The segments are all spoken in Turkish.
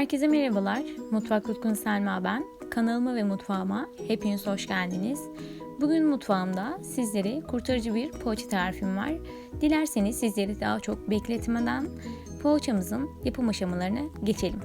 Herkese merhabalar. Mutfak Tutkun Selma ben. Kanalıma ve mutfağıma hepiniz hoş geldiniz. Bugün mutfağımda sizlere kurtarıcı bir poğaça tarifim var. Dilerseniz sizleri daha çok bekletmeden poğaçamızın yapım aşamalarına geçelim.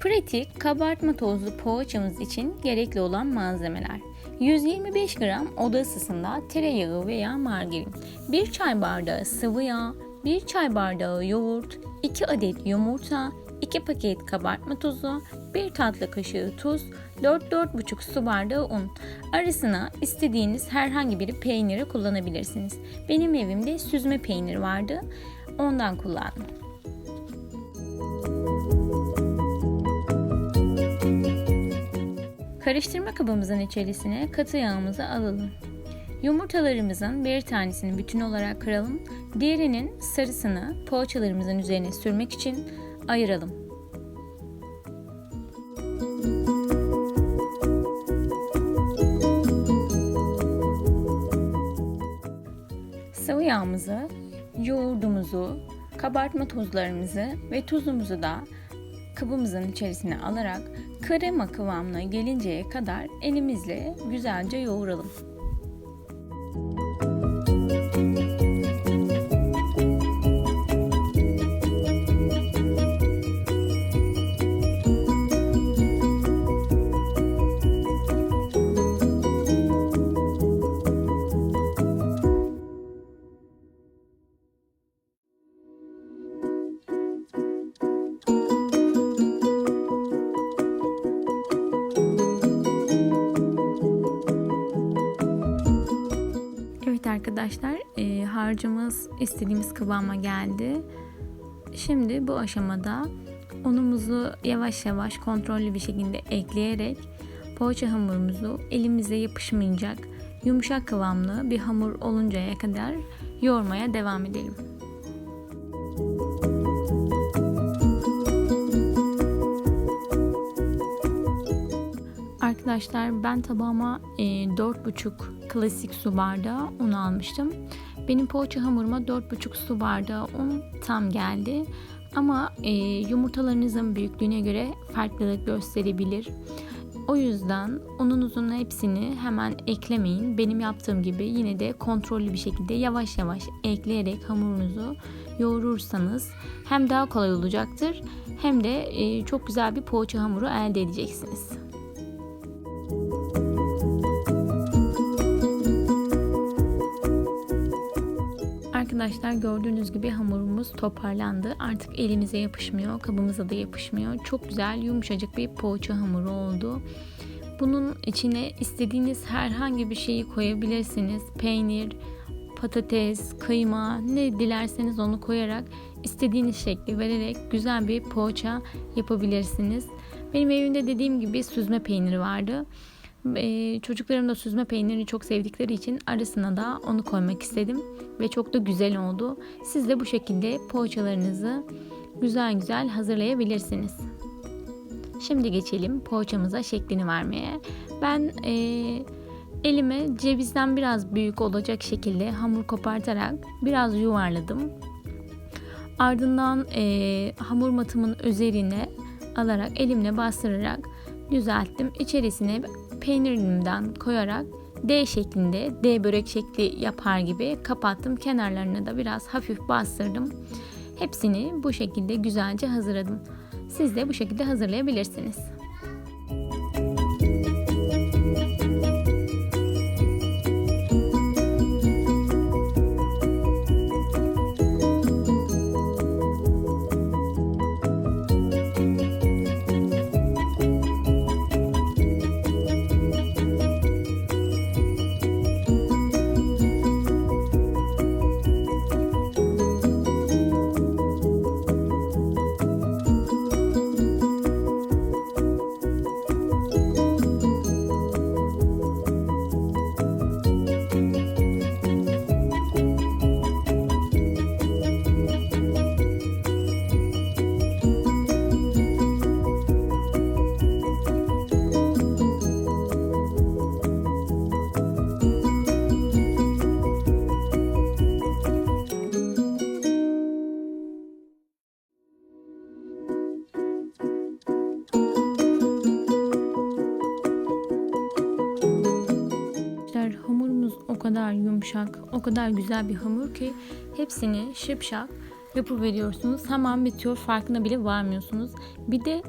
Pratik kabartma tozlu poğaçamız için gerekli olan malzemeler. 125 gram oda ısısında tereyağı veya margarin, 1 çay bardağı sıvı yağ, 1 çay bardağı yoğurt, 2 adet yumurta, 2 paket kabartma tozu, 1 tatlı kaşığı tuz, 4-4,5 su bardağı un. Arasına istediğiniz herhangi bir peyniri kullanabilirsiniz. Benim evimde süzme peynir vardı. Ondan kullandım. Karıştırma kabımızın içerisine katı yağımızı alalım. Yumurtalarımızın bir tanesini bütün olarak kıralım. Diğerinin sarısını poğaçalarımızın üzerine sürmek için ayıralım. Sıvı yağımızı, yoğurdumuzu, kabartma tozlarımızı ve tuzumuzu da kabımızın içerisine alarak krema kıvamına gelinceye kadar elimizle güzelce yoğuralım. Arkadaşlar e, harcımız istediğimiz kıvama geldi. Şimdi bu aşamada unumuzu yavaş yavaş kontrollü bir şekilde ekleyerek poğaça hamurumuzu elimize yapışmayacak yumuşak kıvamlı bir hamur oluncaya kadar yoğurmaya devam edelim. Arkadaşlar ben tabağıma e, 4,5 klasik su bardağı un almıştım. Benim poğaça hamuruma 4,5 su bardağı un tam geldi. Ama e, yumurtalarınızın büyüklüğüne göre farklılık gösterebilir. O yüzden ununuzun hepsini hemen eklemeyin. Benim yaptığım gibi yine de kontrollü bir şekilde yavaş yavaş ekleyerek hamurunuzu yoğurursanız hem daha kolay olacaktır hem de e, çok güzel bir poğaça hamuru elde edeceksiniz. Arkadaşlar gördüğünüz gibi hamurumuz toparlandı. Artık elimize yapışmıyor, kabımıza da yapışmıyor. Çok güzel yumuşacık bir poğaça hamuru oldu. Bunun içine istediğiniz herhangi bir şeyi koyabilirsiniz. Peynir, patates, kıyma ne dilerseniz onu koyarak istediğiniz şekli vererek güzel bir poğaça yapabilirsiniz. Benim evimde dediğim gibi süzme peyniri vardı. Ee, çocuklarım da süzme peynirini çok sevdikleri için arasına da onu koymak istedim ve çok da güzel oldu. Siz de bu şekilde poğaçalarınızı güzel güzel hazırlayabilirsiniz. Şimdi geçelim poğaçamıza şeklini vermeye. Ben e, elime cevizden biraz büyük olacak şekilde hamur kopartarak biraz yuvarladım. Ardından e, hamur matımın üzerine alarak elimle bastırarak düzelttim. İçerisine peynirimden koyarak D şeklinde D börek şekli yapar gibi kapattım. Kenarlarını da biraz hafif bastırdım. Hepsini bu şekilde güzelce hazırladım. Siz de bu şekilde hazırlayabilirsiniz. Yumuşak, o kadar güzel bir hamur ki hepsini şıpşak yapıveriyorsunuz. Hemen bitiyor farkına bile varmıyorsunuz. Bir de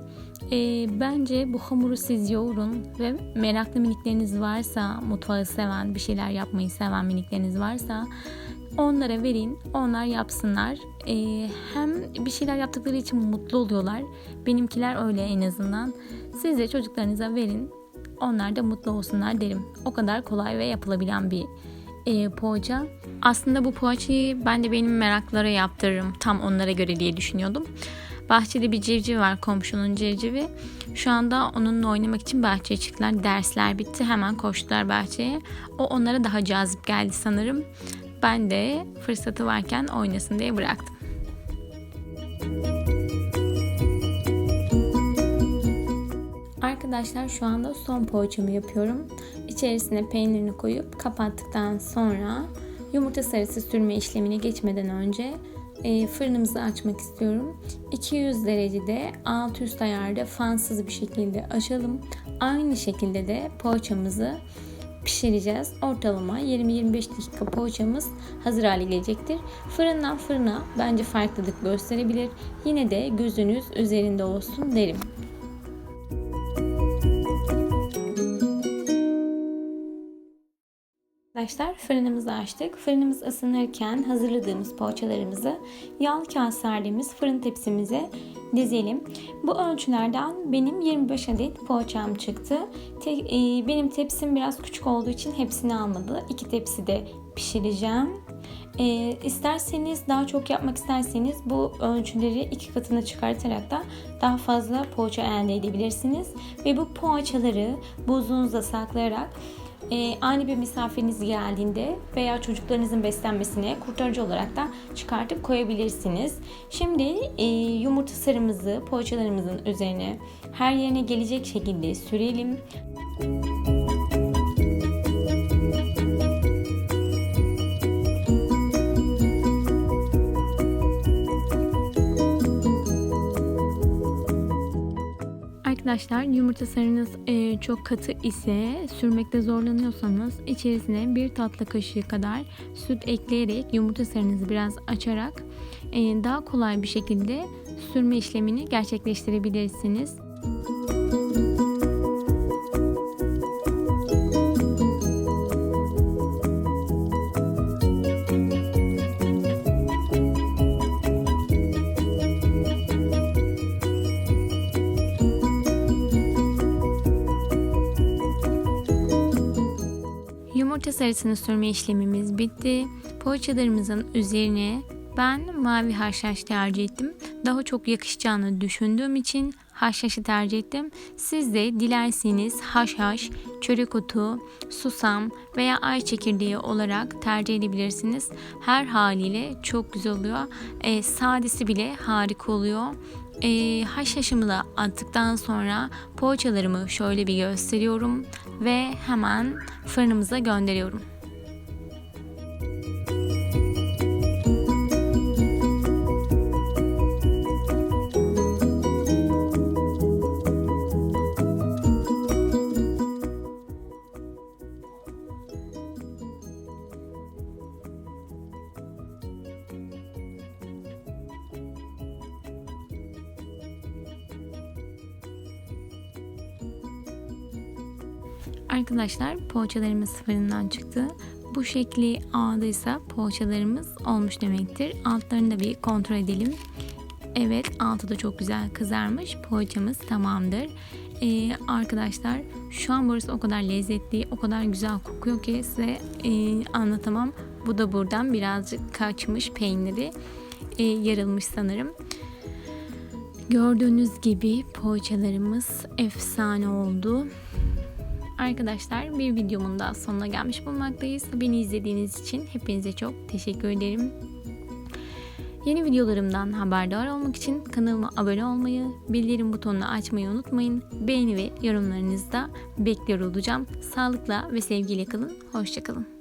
e, bence bu hamuru siz yoğurun ve meraklı minikleriniz varsa, mutfağı seven, bir şeyler yapmayı seven minikleriniz varsa onlara verin, onlar yapsınlar. E, hem bir şeyler yaptıkları için mutlu oluyorlar. Benimkiler öyle en azından. Siz de çocuklarınıza verin, onlar da mutlu olsunlar derim. O kadar kolay ve yapılabilen bir e, poğaça. Aslında bu poğaçayı ben de benim meraklara yaptırırım. Tam onlara göre diye düşünüyordum. Bahçede bir civciv var komşunun civcivi. Şu anda onunla oynamak için bahçeye çıktılar. Dersler bitti hemen koştular bahçeye. O onlara daha cazip geldi sanırım. Ben de fırsatı varken oynasın diye bıraktım. Arkadaşlar şu anda son poğaçamı yapıyorum. İçerisine peynirini koyup kapattıktan sonra yumurta sarısı sürme işlemine geçmeden önce e, fırınımızı açmak istiyorum. 200 derecede alt üst ayarda fansız bir şekilde açalım. Aynı şekilde de poğaçamızı pişireceğiz. Ortalama 20-25 dakika poğaçamız hazır hale gelecektir. Fırından fırına bence farklılık gösterebilir. Yine de gözünüz üzerinde olsun derim. Arkadaşlar fırınımızı açtık. Fırınımız ısınırken hazırladığımız poğaçalarımızı yağlı kağıt serdiğimiz fırın tepsimize dizelim. Bu ölçülerden benim 25 adet poğaçam çıktı. Te, e, benim tepsim biraz küçük olduğu için hepsini almadı. İki tepsi de pişireceğim. E, isterseniz daha çok yapmak isterseniz bu ölçüleri iki katına çıkartarak da daha fazla poğaça elde edebilirsiniz. Ve bu poğaçaları buzluğunuzda saklayarak e, ani bir misafiriniz geldiğinde veya çocuklarınızın beslenmesine kurtarıcı olarak da çıkartıp koyabilirsiniz. Şimdi e, yumurta sarımızı poğaçalarımızın üzerine her yerine gelecek şekilde sürelim. Arkadaşlar yumurta sarınız e, çok katı ise sürmekte zorlanıyorsanız içerisine bir tatlı kaşığı kadar süt ekleyerek yumurta sarınızı biraz açarak e, daha kolay bir şekilde sürme işlemini gerçekleştirebilirsiniz. Yumurta sarısını sürme işlemimiz bitti. Poğaçalarımızın üzerine ben mavi haşhaş tercih ettim. Daha çok yakışacağını düşündüğüm için haşhaşı tercih ettim. Siz de dilerseniz haşhaş, çörek otu, susam veya ay çekirdeği olarak tercih edebilirsiniz. Her haliyle çok güzel oluyor. E, sadesi bile harika oluyor. E, haşhaşımı da attıktan sonra poğaçalarımı şöyle bir gösteriyorum ve hemen fırınımıza gönderiyorum. Arkadaşlar poğaçalarımız fırından çıktı. Bu şekli ağdıysa poğaçalarımız olmuş demektir. Altlarını da bir kontrol edelim. Evet altı da çok güzel kızarmış. Poğaçamız tamamdır. Ee, arkadaşlar şu an burası o kadar lezzetli, o kadar güzel kokuyor ki size e, anlatamam. Bu da buradan birazcık kaçmış peyniri e, yarılmış sanırım. Gördüğünüz gibi poğaçalarımız efsane oldu. Arkadaşlar bir videomun daha sonuna gelmiş bulunmaktayız. Beni izlediğiniz için hepinize çok teşekkür ederim. Yeni videolarımdan haberdar olmak için kanalıma abone olmayı, bildirim butonunu açmayı unutmayın. Beğeni ve yorumlarınızı da bekliyor olacağım. Sağlıkla ve sevgiyle kalın. Hoşçakalın.